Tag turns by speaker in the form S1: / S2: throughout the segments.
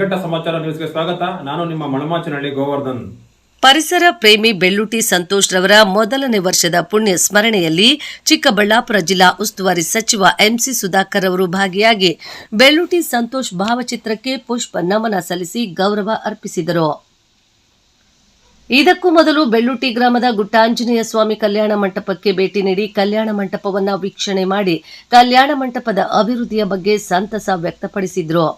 S1: ನಿಷ್ಕಟ್ಟ ಸಮಾಚಾರ ನ್ಯೂಸ್ಗೆ ಸ್ವಾಗತ. ನಾನು ನಿಮ್ಮ ಮಣಮಾಚನಹಳ್ಳಿ ಗೋವರ್ಧನ್.
S2: ಪರಿಸರ ಪ್ರೇಮಿ ಬೆಳ್ಳುಟಿ ಸಂತೋಷ್ ರವರ ಮೊದಲನೇ ವರ್ಷದ ಪುಣ್ಯ ಸ್ಮರಣೆಯಲ್ಲಿ ಚಿಕ್ಕಬಳ್ಳಾಪುರ ಜಿಲ್ಲಾ ಉಸ್ತುವಾರಿ ಸಚಿವ ಎಂಸಿ ಸುಧಾಕರ್ ಅವರು ಭಾಗಿಯಾಗಿ ಬೆಳ್ಳುಟಿ ಸಂತೋಷ್ ಭಾವಚಿತ್ರಕ್ಕೆ ಪುಷ್ಪ ನಮನ ಸಲ್ಲಿಸಿ ಗೌರವ ಅರ್ಪಿಸಿದರು. ಇದಕ್ಕೂ ಮೊದಲು ಬೆಳ್ಳುಟಿ ಗ್ರಾಮದ ಗುಟ್ಟಾಂಜನೇಯ ಸ್ವಾಮಿ ಕಲ್ಯಾಣ ಮಂಟಪಕ್ಕೆ ಭೇಟಿ ನೀಡಿ ಕಲ್ಯಾಣ ಮಂಟಪವನ್ನು ವೀಕ್ಷಣೆ ಮಾಡಿ ಕಲ್ಯಾಣ ಮಂಟಪದ ಅಭಿವೃದ್ಧಿಯ ಬಗ್ಗೆ ಸಂತಸ ವ್ಯಕ್ತಪಡಿಸಿದ್ರು.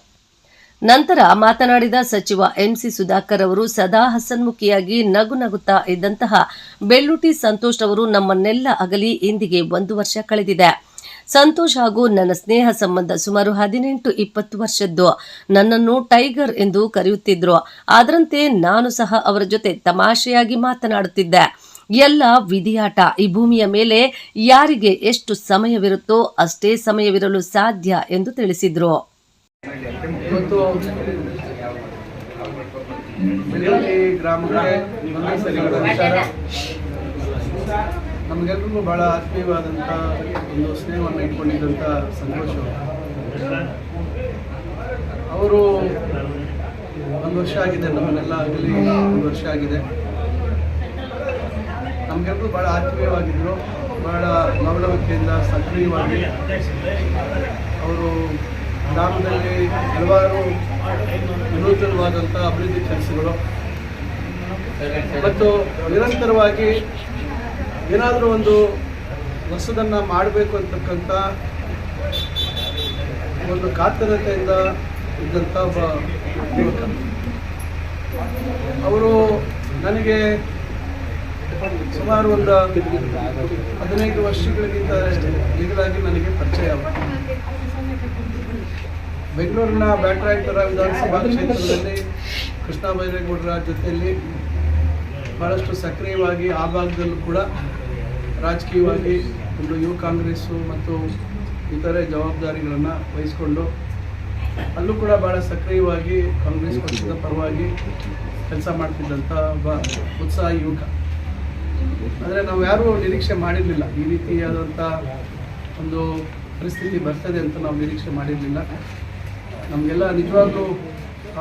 S2: ನಂತರ ಮಾತನಾಡಿದ ಸಚಿವ ಎಂಸಿ ಸುಧಾಕರ್ ಅವರು ಸದಾ ಹಸನ್ಮುಖಿಯಾಗಿ ನಗು ನಗುತ್ತಾ ಇದ್ದಂತಹ ಬೆಳ್ಳುಟಿ ಸಂತೋಷ್ ಅವರು ನಮ್ಮನ್ನೆಲ್ಲ ಅಗಲಿ ಇಂದಿಗೆ ಒಂದು ವರ್ಷ ಕಳೆದಿದೆ. ಸಂತೋಷ್ ಹಾಗೂ ನನ್ನ ಸ್ನೇಹ ಸಂಬಂಧ ಸುಮಾರು ಹದಿನೆಂಟು ಇಪ್ಪತ್ತು ವರ್ಷದ್ದು. ನನ್ನನ್ನು ಟೈಗರ್ ಎಂದು ಕರೆಯುತ್ತಿದ್ರು. ಅದರಂತೆ ನಾನು ಸಹ ಅವರ ಜೊತೆ ತಮಾಷೆಯಾಗಿ ಮಾತನಾಡುತ್ತಿದ್ದೆ. ಎಲ್ಲ ವಿಧಿಯಾಟ ಈ ಭೂಮಿಯ ಮೇಲೆ ಯಾರಿಗೆ ಎಷ್ಟು ಸಮಯವಿರುತ್ತೋ ಅಷ್ಟೇ ಸಮಯವಿರಲು ಸಾಧ್ಯ ಎಂದು ತಿಳಿಸಿದ್ರು.
S3: ಇವತ್ತು ಬೆಳ್ಳುಳ್ಳಿ ಗ್ರಾಮಕ್ಕೆ ಭಾಳ ಆತ್ಮೀಯವಾದಂಥ ಒಂದು ಸ್ನೇಹವನ್ನು ಇಟ್ಕೊಂಡಿದ್ದಂಥ ಸಂತೋಷ. ಅವರು ಒಂದು ವರ್ಷ ಆಗಿದೆ ನಮ್ಮನ್ನೆಲ್ಲ ಆಗಲಿ ಒಂದು ವರ್ಷ ಆಗಿದೆ. ನಮಗೆಲ್ಲರೂ ಭಾಳ ಆತ್ಮೀಯವಾಗಿದ್ರು ಬಹಳ ಲವಲವಿಕೆಯಿಂದ ಸಕ್ರಿಯವಾಗಿ ಅವರು ಗ್ರಾಮದಲ್ಲಿ ಹಲವಾರು ವಿನೂತನವಾದಂಥ ಅಭಿವೃದ್ಧಿ ಕೆಲಸಗಳು. ಮತ್ತು ನಿರಂತರವಾಗಿ ಏನಾದರೂ ಒಂದು ಹೊಸದನ್ನು ಮಾಡಬೇಕು ಅಂತಕ್ಕಂಥ ಒಂದು ಕಾತರತೆಯಿಂದ ಇದ್ದಂಥ ಒಬ್ಬ ಅವರು ನನಗೆ ಸುಮಾರು ಒಂದು ಹದಿನೈದು ವರ್ಷಗಳಿಗಿಂತ ಈಗಲಾಗಿ ನನಗೆ ಪರಿಚಯ ಬೆಂಗಳೂರಿನ ಬ್ಯಾಟರಾಯಪುರ ವಿಧಾನಸಭಾ ಕ್ಷೇತ್ರದಲ್ಲಿ ಕೃಷ್ಣ ಬೈರೇಗೌಡರ ಜೊತೆಯಲ್ಲಿ ಭಾಳಷ್ಟು ಸಕ್ರಿಯವಾಗಿ ಆ ಭಾಗದಲ್ಲೂ ಕೂಡ ರಾಜಕೀಯವಾಗಿ ಒಂದು ಯುವ ಕಾಂಗ್ರೆಸ್ಸು ಮತ್ತು ಇತರೆ ಜವಾಬ್ದಾರಿಗಳನ್ನು ವಹಿಸಿಕೊಂಡು ಅಲ್ಲೂ ಕೂಡ ಭಾಳ ಸಕ್ರಿಯವಾಗಿ ಕಾಂಗ್ರೆಸ್ ಪಕ್ಷದ ಪರವಾಗಿ ಕೆಲಸ ಮಾಡ್ತಿದ್ದಂಥ ಒಬ್ಬ ಉತ್ಸಾಹಿ ಯುವಕ. ಆದರೆ ನಾವು ಯಾರೂ ನಿರೀಕ್ಷೆ ಮಾಡಿರಲಿಲ್ಲ. ಈ ರೀತಿಯಾದಂಥ ಒಂದು ಪರಿಸ್ಥಿತಿ ಬರ್ತದೆ ಅಂತ ನಾವು ನಿರೀಕ್ಷೆ ಮಾಡಿರಲಿಲ್ಲ. ನಮಗೆಲ್ಲ ನಿಜವಾಗ್ಲೂ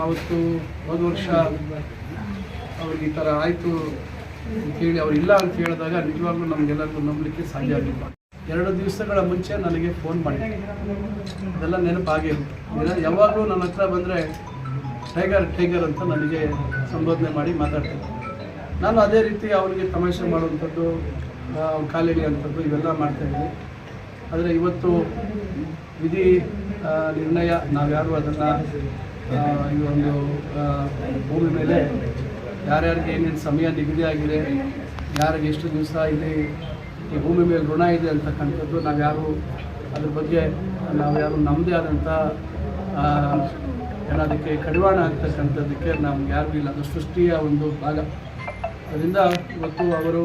S3: ಆವತ್ತು ಹೋದ ವರ್ಷ ಅವ್ರಿಗೆ ಈ ಥರ ಆಯಿತು ಅಂತೇಳಿ ಅವ್ರು ಇಲ್ಲ ಅಂತ ಹೇಳಿದಾಗ ನಿಜವಾಗ್ಲೂ ನಮಗೆಲ್ಲರಿಗೂ ನಂಬಲಿಕ್ಕೆ ಸಾಧ್ಯ ಆಗಿಲ್ಲ. ಎರಡು ದಿವಸಗಳ ಮುಂಚೆ ನನಗೆ ಫೋನ್ ಮಾಡಿ. ಅದೆಲ್ಲ ನೆನಪಾಗೇ ಯಾವಾಗಲೂ ನನ್ನ ಹತ್ರ ಬಂದರೆ, ಟೈಗರ್ ಟೈಗರ್ ಅಂತ ನನಗೆ ಸಂಬೋಧನೆ ಮಾಡಿ ಮಾತಾಡ್ತಾರೆ. ನಾನು ಅದೇ ರೀತಿ ಅವನಿಗೆ ತಮಾಷೆ ಮಾಡುವಂಥದ್ದು ಕಾಲಿಗೆ ಅಂಥದ್ದು ಇವೆಲ್ಲ ಮಾಡ್ತಾಯಿದ್ದೆ ಆದರೆ ಇವತ್ತು ವಿಧಿ ನಿರ್ಣಯ, ನಾವ್ಯಾರು ಅದನ್ನು ಈ ಒಂದು ಭೂಮಿ ಮೇಲೆ ಯಾರ್ಯಾರಿಗೆ ಏನೇನು ಸಮಯ ನಿಗದಿ ಆಗಿದೆ, ಯಾರಿಗೆ ಎಷ್ಟು ದಿವಸ ಇಲ್ಲಿ ಈ ಭೂಮಿ ಮೇಲೆ ಋಣ ಇದೆ ಅಂತಕ್ಕಂಥದ್ದು ನಾವ್ಯಾರು ಅದ್ರ ಬಗ್ಗೆ ನಾವ್ಯಾರು ನಮ್ಮದೇ ಆದಂಥ ಏನದಕ್ಕೆ ಕಡಿವಾಣ ಆಗ್ತಕ್ಕಂಥದ್ದಕ್ಕೆ ನಮ್ಗೆ ಯಾರಿಗೂ ಇಲ್ಲ. ಅದು ಸೃಷ್ಟಿಯ ಒಂದು ಭಾಗ. ಅದರಿಂದ ಇವತ್ತು ಅವರು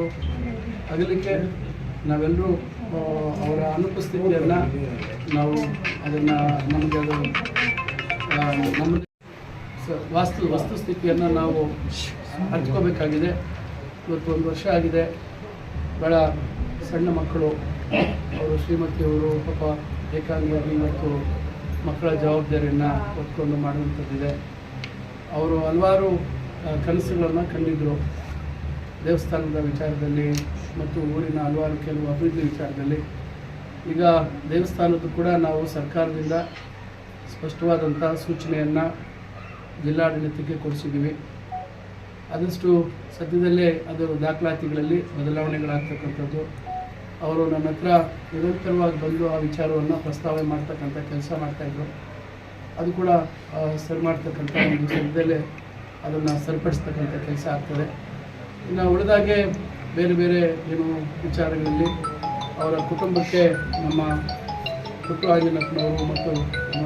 S3: ಅಗಲಿಕ್ಕೆ ನಾವೆಲ್ಲರೂ ಅವರ ಅನುಪಸ್ಥಿತಿಯನ್ನು ನಾವು ಅದನ್ನು ನಮಗೆ ಅದು ನಮ್ಮ ವಾಸ್ತು, ವಸ್ತುಸ್ಥಿತಿಯನ್ನು ನಾವು ಹಂಚ್ಕೋಬೇಕಾಗಿದೆ. ಇವತ್ತು ಒಂದು ವರ್ಷ ಆಗಿದೆ. ಬಹಳ ಸಣ್ಣ ಮಕ್ಕಳು. ಅವರು ಶ್ರೀಮತಿಯವರು ಪಾಪ ಏಕಾಂಗಿಯಾಗಿ ಇವತ್ತು ಮಕ್ಕಳ ಜವಾಬ್ದಾರಿಯನ್ನು ಹೊತ್ಕೊಂಡು ಮಾಡುವಂಥದ್ದಿದೆ. ಅವರು ಹಲವಾರು ಕನಸುಗಳನ್ನು ಕಂಡಿದ್ದರು ದೇವಸ್ಥಾನದ ವಿಚಾರದಲ್ಲಿ ಮತ್ತು ಊರಿನ ಹಲವಾರು ಕೆಲವು ಅಭಿವೃದ್ಧಿ ವಿಚಾರದಲ್ಲಿ ಈಗ ದೇವಸ್ಥಾನದ್ದು ಕೂಡ ನಾವು ಸರ್ಕಾರದಿಂದ ಸ್ಪಷ್ಟವಾದಂಥ ಸೂಚನೆಯನ್ನು ಜಿಲ್ಲಾಡಳಿತಕ್ಕೆ ಕೊಡಿಸಿದ್ದೀವಿ. ಆದಷ್ಟು ಸದ್ಯದಲ್ಲೇ ಅದರ ದಾಖಲಾತಿಗಳಲ್ಲಿ ಬದಲಾವಣೆಗಳಾಗ್ತಕ್ಕಂಥದ್ದು, ಅವರು ನನ್ನ ಹತ್ರ ನಿರಂತರವಾಗಿ ಬಂದು ಆ ವಿಚಾರವನ್ನು ಪ್ರಸ್ತಾವನೆ ಮಾಡ್ತಕ್ಕಂಥ ಕೆಲಸ ಮಾಡ್ತಾಯಿದ್ರು ಅದು ಕೂಡ ಸರಿ ಮಾಡ್ತಕ್ಕಂಥ ಒಂದು ಸದ್ಯದಲ್ಲೇ ಅದನ್ನು ಸರಿಪಡಿಸ್ತಕ್ಕಂಥ ಕೆಲಸ ಆಗ್ತದೆ. ಇನ್ನು ಉಳಿದಾಗೆ ಬೇರೆ ಬೇರೆ ಏನು ವಿಚಾರಗಳಲ್ಲಿ ಅವರ ಕುಟುಂಬಕ್ಕೆ ನಮ್ಮ ಪುಟ್ಟು ಆಂಜನಪ್ಪನವರು ಮತ್ತು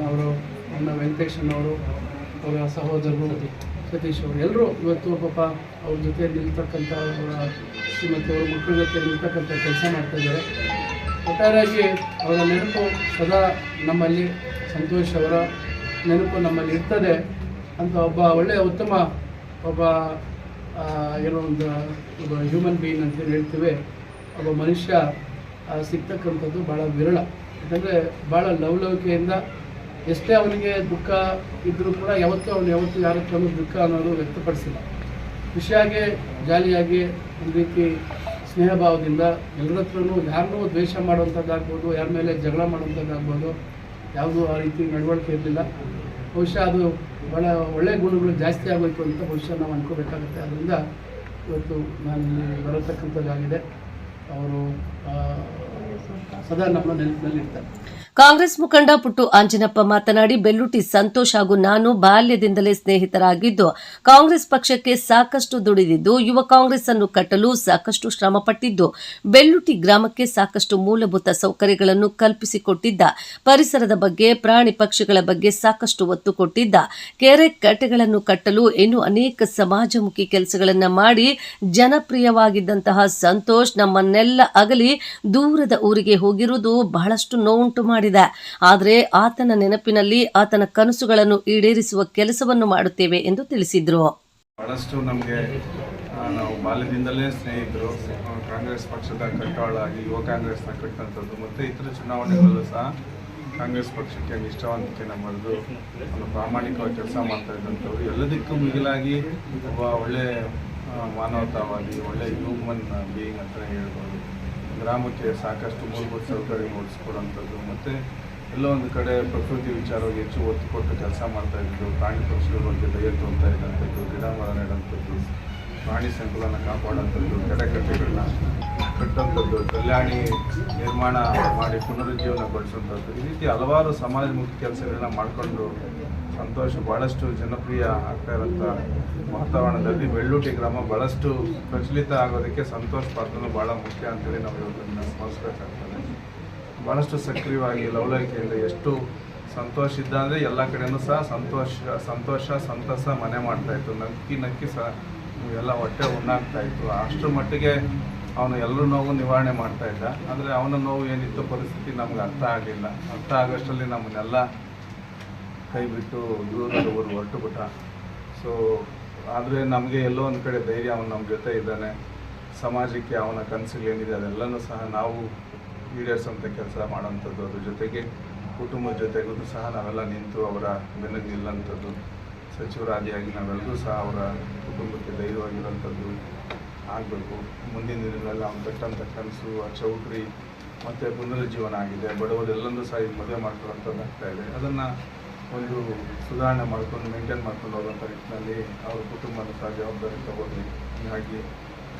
S3: ಅವರು ನನ್ನ ವೆಂಕಟೇಶನವರು, ಅವರ ಸಹೋದರರು ಸತೀಶ್ ಅವರು ಎಲ್ಲರೂ ಇವತ್ತು ಪಾಪ ಅವ್ರ ಜೊತೆ ನಿಲ್ತಕ್ಕಂಥ ಅವರ ಅವ್ರ ಮಕ್ಕಳ ಜೊತೆ ನಿಲ್ತಕ್ಕಂಥ ಕೆಲಸ ಮಾಡ್ತಾಯಿದ್ದಾರೆ ಒಟ್ಟಾರೆಯಾಗಿ ಅವರ ನೆನಪು ಸದಾ ನಮ್ಮಲ್ಲಿ ಸಂತೋಷ್ ಅವರ ನೆನಪು ನಮ್ಮಲ್ಲಿ ಇರ್ತದೆ. ಅಂತ ಒಬ್ಬ ಒಳ್ಳೆಯ ಉತ್ತಮ ಒಬ್ಬ ಏನೋ ಒಂದು, ಒಬ್ಬ ಹ್ಯೂಮನ್ ಬೀಯಿಂಗ್ ಅಂತ ಹೇಳಿ ಹೇಳ್ತೀವಿ, ಒಬ್ಬ ಮನುಷ್ಯ ಸಿಗ್ತಕ್ಕಂಥದ್ದು ಭಾಳ ವಿರಳ. ಯಾಕಂದರೆ ಭಾಳ ಲವಲವಿಕೆಯಿಂದ ಎಷ್ಟೇ ಅವನಿಗೆ ದುಃಖ ಇದ್ದರೂ ಕೂಡ ಯಾವತ್ತೂ ಅವನು ಯಾವತ್ತೂ ಯಾರ ಹತ್ರನೂ ದುಃಖ ಅನ್ನೋದು ವ್ಯಕ್ತಪಡಿಸಿಲ್ಲ. ಖುಷಿಯಾಗಿ, ಜಾಲಿಯಾಗಿ, ಒಂದು ರೀತಿ ಸ್ನೇಹ ಭಾವದಿಂದ ಎಲ್ಲರ ಹತ್ರನೂ ಯಾರನ್ನೂ ದ್ವೇಷ ಮಾಡುವಂಥದ್ದಾಗ್ಬೋದು, ಯಾರ ಮೇಲೆ ಜಗಳ ಮಾಡುವಂಥದ್ದಾಗ್ಬೋದು, ಯಾವುದೂ ಆ ರೀತಿ ನಡವಳಿಕೆ ಇರಲಿಲ್ಲ. ಬಹುಶಃ ಅದು ಬಹಳ ಒಳ್ಳೆಯ ಗುಣಗಳು ಜಾಸ್ತಿ ಆಗೋಯ್ತು ಅಂತ ಬಹುಶಃ ನಾವು ಅನ್ಕೋಬೇಕಾಗುತ್ತೆ. ಅದರಿಂದ ಇವತ್ತು ನಾನು ಇಲ್ಲಿ ಬರತಕ್ಕಂಥದ್ದಾಗಿದೆ. ಅವರು ಸದಾ ನಮ್ಮ
S2: ಕಾಂಗ್ರೆಸ್ ಮುಖಂಡ ಪುಟ್ಟು ಆಂಜನಪ್ಪ ಮಾತನಾಡಿ ಬೆಲ್ಲುಟಿ ಸಂತೋಷ್ ಹಾಗೂ ನಾನು ಬಾಲ್ಯದಿಂದಲೇ ಸ್ನೇಹಿತರಾಗಿದ್ದು, ಕಾಂಗ್ರೆಸ್ ಪಕ್ಷಕ್ಕೆ ಸಾಕಷ್ಟು ದುಡಿದಿದ್ದು, ಯುವ ಕಾಂಗ್ರೆಸ್ ಅನ್ನು ಕಟ್ಟಲು ಸಾಕಷ್ಟು ಶ್ರಮಪಟ್ಟಿದ್ದು ಬೆಲ್ಲುಟಿ ಗ್ರಾಮಕ್ಕೆ ಸಾಕಷ್ಟು ಮೂಲಭೂತ ಸೌಕರ್ಯಗಳನ್ನು ಕಲ್ಪಿಸಿಕೊಟ್ಟಿದ್ದ, ಪರಿಸರದ ಬಗ್ಗೆ, ಪ್ರಾಣಿ ಪಕ್ಷಿಗಳ ಬಗ್ಗೆ ಸಾಕಷ್ಟು ಒತ್ತು ಕೊಟ್ಟಿದ್ದ, ಕೆರೆ ಕಟ್ಟೆಗಳನ್ನು ಕಟ್ಟಲು ಇನ್ನೂ ಅನೇಕ ಸಮಾಜಮುಖಿ ಕೆಲಸಗಳನ್ನು ಮಾಡಿ, ಜನಪ್ರಿಯವಾಗಿದ್ದಂತಹ ಸಂತೋಷ್ ನಮ್ಮನ್ನೆಲ್ಲ ಅಗಲಿ ದೂರದ ಊರಿಗೆ ಹೋಗಿರುವುದು ಬಹಳಷ್ಟು ನೋವುಂಟು ಮಾಡಿದ. ಆದರೆ ಆತನ ನೆನಪಿನಲ್ಲಿ ಆತನ ಕನಸುಗಳನ್ನು ಈಡೇರಿಸುವ ಕೆಲಸವನ್ನು ಮಾಡುತ್ತೇವೆ ಎಂದು ತಿಳಿಸಿದರು.
S4: ಬಹಳಷ್ಟು ನಮಗೆ ನಾವು ಬಾಲ್ಯದಿಂದಲೇ ಸ್ನೇಹಿತರು ಕಾಂಗ್ರೆಸ್ ಪಕ್ಷದ ಕಟ್ಟಾಳಾಗಿ ಯುವ ಕಾಂಗ್ರೆಸ್ನ ಕಟ್ಟಂಥದ್ದು ಮತ್ತು ಇತರ ಚುನಾವಣೆಗಳಲ್ಲೂ ಸಹ ಕಾಂಗ್ರೆಸ್ ಪಕ್ಷಕ್ಕೆ ನಿಷ್ಠಾವಂತಿಕೆ ನಮ್ಮದು ಪ್ರಾಮಾಣಿಕವಾಗಿ ಕೆಲಸ ಮಾಡ್ತಾ ಇದ್ದಂಥವ್ರು. ಎಲ್ಲದಕ್ಕೂ ಮಿಗಿಲಾಗಿ ಒಬ್ಬ ಒಳ್ಳೆ ಆ, ಮಾನವತಾವಾದಿ ಒಳ್ಳೆ ಹ್ಯೂಮನ್ ಬೀಯಿಂಗ್ ಅಂತ ಹೇಳ್ಬೋದು. ಗ್ರಾಮಕ್ಕೆ ಸಾಕಷ್ಟು ಮೂಲಭೂತ ಸೌಕರ್ಯ ಮೂಡಿಸ್ಕೊಡೋಂಥದ್ದು ಮತ್ತು ಎಲ್ಲೋ ಒಂದು ಕಡೆ ಪ್ರಕೃತಿ ವಿಚಾರವಾಗಿ ಹೆಚ್ಚು ಒತ್ತು ಕೊಟ್ಟು ಕೆಲಸ ಮಾಡ್ತಾ ಇದ್ದು ಪ್ರಾಣಿ ಪಕ್ಷಿಗಳ ಬಗ್ಗೆ ದಯ ತೋರ್ತಾ ಇದ್ದಂಥದ್ದು, ಗಿಡ ಮರ ನೆಡೋಂಥದ್ದು ಪ್ರಾಣಿ ಸಂಕುಲನ ಕಾಪಾಡೋಂಥದ್ದು, ಕೆರೆಕಟ್ಟೆಗಳನ್ನ ಕಟ್ಟುವಂಥದ್ದು ಕಲ್ಯಾಣಿ ನಿರ್ಮಾಣ ಮಾಡಿ ಪುನರುಜ್ಜೀವನಗೊಳಿಸುವಂಥದ್ದು ಈ ರೀತಿ ಹಲವಾರು ಸಮಾಜಮುಖಿ ಕೆಲಸಗಳನ್ನ ಮಾಡಿಕೊಂಡು ಸಂತೋಷ ಭಾಳಷ್ಟು ಜನಪ್ರಿಯ ಆಗ್ತಾ ಇರೋಂಥ ವಾತಾವರಣದಲ್ಲಿ ಬೆಳ್ಳೂಟಿ ಗ್ರಾಮ ಭಾಳಷ್ಟು ಪ್ರಚಲಿತ ಆಗೋದಕ್ಕೆ ಸಂತೋಷ ಪಾತ್ರನೂ ಭಾಳ ಮುಖ್ಯ ಅಂತೇಳಿ ನಾವು ಇವತ್ತನ್ನು ಸ್ಮರಿಸ್ಬೇಕಾಗ್ತದೆ ಭಾಳಷ್ಟು ಸಕ್ರಿಯವಾಗಿ ಲವಲವಿಕೆಯಿಂದ ಎಷ್ಟು ಸಂತೋಷ ಇದ್ದ ಅಂದರೆ ಎಲ್ಲ ಕಡೆಯೂ ಸಹ ಸಂತೋಷ ಸಂತೋಷ, ಸಂತಸ ಮನೆ ಮಾಡ್ತಾಯಿತ್ತು ನಕ್ಕಿ ನಕ್ಕಿ ಸಹ ಎಲ್ಲ ಹೊಟ್ಟೆ ಉಣ್ಣಾಗ್ತಾ ಇತ್ತು. ಅಷ್ಟರ ಮಟ್ಟಿಗೆ ಅವನು ಎಲ್ಲರ ನೋವು ನಿವಾರಣೆ ಮಾಡ್ತಾ ಇದ್ದ. ಅಂದರೆ ಅವನ ನೋವು ಏನಿತ್ತು ಪರಿಸ್ಥಿತಿ ನಮ್ಗೆ ಅರ್ಥ ಆಗಲಿಲ್ಲ. ಅರ್ಥ ಆಗೋಷ್ಟರಲ್ಲಿ ನಮ್ಮನ್ನೆಲ್ಲ ಕೈ ಬಿಟ್ಟು ದೂರದ ಊರು ಹೊರಟು ಬಿಟ್ಟ ಸೊ ಆದರೆ ನಮಗೆ ಎಲ್ಲೋ ಒಂದು ಕಡೆ ಧೈರ್ಯ ಅವನು ನಮ್ಮ ಜೊತೆ ಇದ್ದಾನೆ. ಸಮಾಜಕ್ಕೆ ಅವನ ಕನಸುಗಳೇನಿದೆ ಅದೆಲ್ಲನೂ ಸಹ ನಾವು ಈಡೇರಿಸೋಂಥ ಕೆಲಸ ಮಾಡೋಂಥದ್ದು ಅದ್ರ ಜೊತೆಗೆ ಕುಟುಂಬದ ಜೊತೆಗೂ ಸಹ ನಾವೆಲ್ಲ ನಿಂತು ಅವರ ಬೆನ್ನಿಗೆ ನಿಲ್ಲಂಥದ್ದು ಸಚಿವರಾದಿಯಾಗಿ ನಾವೆಲ್ಲರೂ ಸಹ ಅವರ ಕುಟುಂಬಕ್ಕೆ ಧೈರ್ಯವಾಗಿರೋಂಥದ್ದು ಆಗಬೇಕು. ಮುಂದಿನ ದಿನಗಳಲ್ಲಿ ಅವ್ನು ಕಟ್ಟಂಥ ಕನಸು, ಆ ಚೌಟ್ರಿ ಮತ್ತು ಪುನರುಜ್ಜೀವನ ಆಗಿದೆ. ಬಡವರೆಲ್ಲರೂ ಸಹ ಈಗ ಮದುವೆ ಮಾಡ್ಕೊಳ್ಳೋಂಥದ್ದು ಆಗ್ತಾ ಇದೆ. ಅದನ್ನು ಒಂದು ಸುಧಾರಣೆ ಮಾಡ್ಕೊಂಡು ಮೇಂಟೈನ್ ಮಾಡ್ಕೊಂಡು ಹೋಗೋಂಥ ನಿಟ್ಟಿನಲ್ಲಿ ಅವ್ರ ಕುಟುಂಬದ ಸಹ ಜವಾಬ್ದಾರಿ ತಗೊಳ್ಳಿ. ಹೀಗಾಗಿ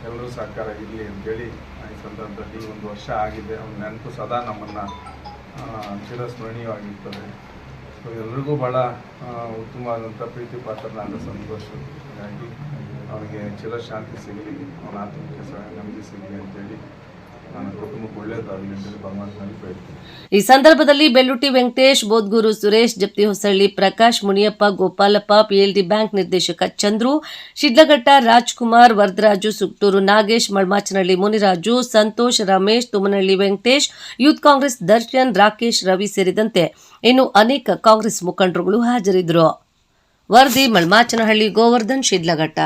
S4: ಎಲ್ಲರೂ ಸಹಕಾರ ಇರಲಿ ಅಂತೇಳಿ ಈ ಸಂದರ್ಭದಲ್ಲಿ ಒಂದು ವರ್ಷ ಆಗಿದೆ. ಅವ್ನ ನೆನಪು ಸದಾ ನಮ್ಮನ್ನು ಚಿರಸ್ಮರಣೀಯವಾಗಿರ್ತದೆ. ಸೊ ಎಲ್ರಿಗೂ ಭಾಳ ಉತ್ತಮವಾದಂಥ ಪ್ರೀತಿ ಪಾತ್ರನಾದ ಸಂತೋಷ. ಹಾಗಾಗಿ, ಅವನಿಗೆ ಚಿರಶಾಂತಿ ಸಿಗಲಿ, ಅವನ ಆತ್ಮಕ್ಕೆ ಸಹ ನೆಮ್ಮದಿ ಸಿಗಲಿ ಅಂತೇಳಿ
S2: ಈ ಸಂದರ್ಭದಲ್ಲಿ ಬೆಲ್ಲುಟಿ ವೆಂಕಟೇಶ್, ಬೋದ್ಗೂರು ಸುರೇಶ್, ಜಪ್ತಿ ಹೊಸಳ್ಳಿ ಪ್ರಕಾಶ್, ಮುನಿಯಪ್ಪ, ಗೋಪಾಲಪ್ಪ, ಪಿಎಲ್ಡಿ ಬ್ಯಾಂಕ್ ನಿರ್ದೇಶಕ ಚಂದ್ರು, ಶಿಡ್ಲಘಟ್ಟ, ರಾಜ್ಕುಮಾರ್, ವರದರಾಜು ಸುಕ್ಟೂರು ನಾಗೇಶ್ ಮಳ್ಮಾಚನಹಳ್ಳಿ ಮುನಿರಾಜು, ಸಂತೋಷ್, ರಮೇಶ್, ತುಮನಹಳ್ಳಿ ವೆಂಕಟೇಶ್, ಯೂತ್ ಕಾಂಗ್ರೆಸ್ ದರ್ಶನ್, ರಾಕೇಶ್, ರವಿ ಸೇರಿದಂತೆ ಇನ್ನು ಅನೇಕ ಕಾಂಗ್ರೆಸ್ ಮುಖಂಡರುಗಳು ಹಾಜರಿದ್ದರು. ವರದಿ ಮಳ್ಮಾಚನಹಳ್ಳಿ ಗೋವರ್ಧನ್, ಶಿಡ್ಲಘಟ್ಟ.